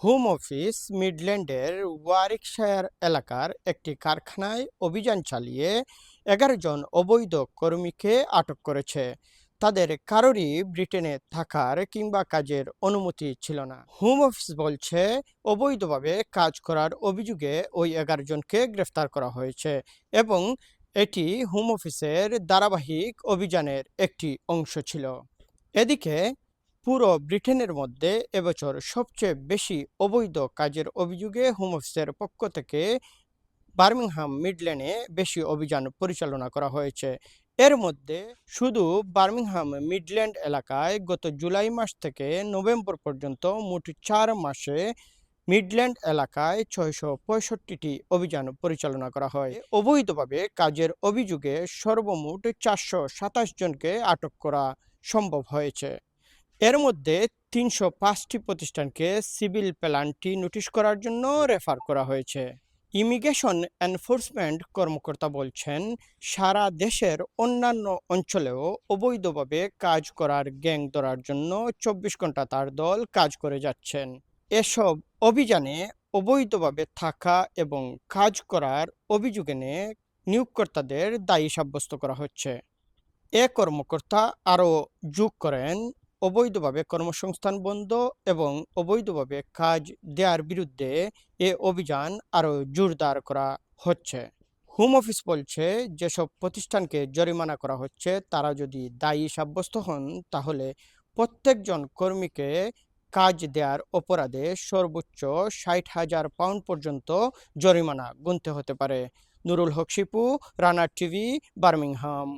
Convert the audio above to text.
Home office মিডল্যান্ডের ওয়ারিকশায়ার এলাকার একটি কারখানায় অভিযান চালিয়ে এগারো জন অবৈধ কর্মীকে আটক করেছে। তাদের কারোরই ব্রিটেনে থাকার কিংবা কাজের অনুমতি ছিল না। হোম অফিস বলছে, অবৈধভাবে কাজ করার অভিযোগে ওই এগারো জনকে গ্রেফতার করা হয়েছে এবং এটি হোম অফিসের ধারাবাহিক অভিযানের একটি অংশ ছিল। এদিকে পুরো ব্রিটেনের মধ্যে এবছর সবচেয়ে বেশি অবৈধ কাজের অভিযোগে হোম অফিসের পক্ষ থেকে বার্মিংহাম মিডল্যান্ডে বেশি অভিযান পরিচালনা করা হয়েছে। এর মধ্যে শুধু বার্মিংহাম মিডল্যান্ড এলাকায় গত জুলাই মাস থেকে নভেম্বর পর্যন্ত মোট চার মাসে মিডল্যান্ড এলাকায় ছয়শো পঁয়ষট্টিটি অভিযান পরিচালনা করা হয়। অবৈধভাবে কাজের অভিযোগে সর্বমোট চারশো সাতাশ জনকে আটক করা সম্ভব হয়েছে। এর মধ্যে তিনশো পাঁচটি প্রতিষ্ঠানকে সিভিল প্ল্যানটি নোটিশ করার জন্য রেফার করা হয়েছে। ইমিগ্রেশন এনফোর্সমেন্ট কর্মকর্তা বলছেন, সারা দেশের অন্যান্য অঞ্চলেও অবৈধভাবে কাজ করার গ্যাং ধরার জন্য চব্বিশ ঘণ্টা তার দল কাজ করে যাচ্ছেন। এসব অভিযানে অবৈধভাবে থাকা এবং কাজ করার অভিযোগে নিয়ে নিয়োগকর্তাদের দায়ী সাব্যস্ত করা হচ্ছে। এ কর্মকর্তা আরও যোগ করেন অবৈধভাবে কর্মসংস্থান বন্ধ এবং অবৈধভাবে কাজ দেওয়ার বিরুদ্ধে এ অভিযান আরও জোরদার করা হচ্ছে। হোম অফিস বলছে, যেসব প্রতিষ্ঠানকে জরিমানা করা হচ্ছে, তারা যদি দায়ী সাব্যস্ত হন, তাহলে প্রত্যেকজন কর্মীকে কাজ দেওয়ার অপরাধে সর্বোচ্চ ষাট হাজার পাউন্ড পর্যন্ত জরিমানা গুনতে হতে পারে। Nurul Haque Shipu, Rana TV, Birmingham.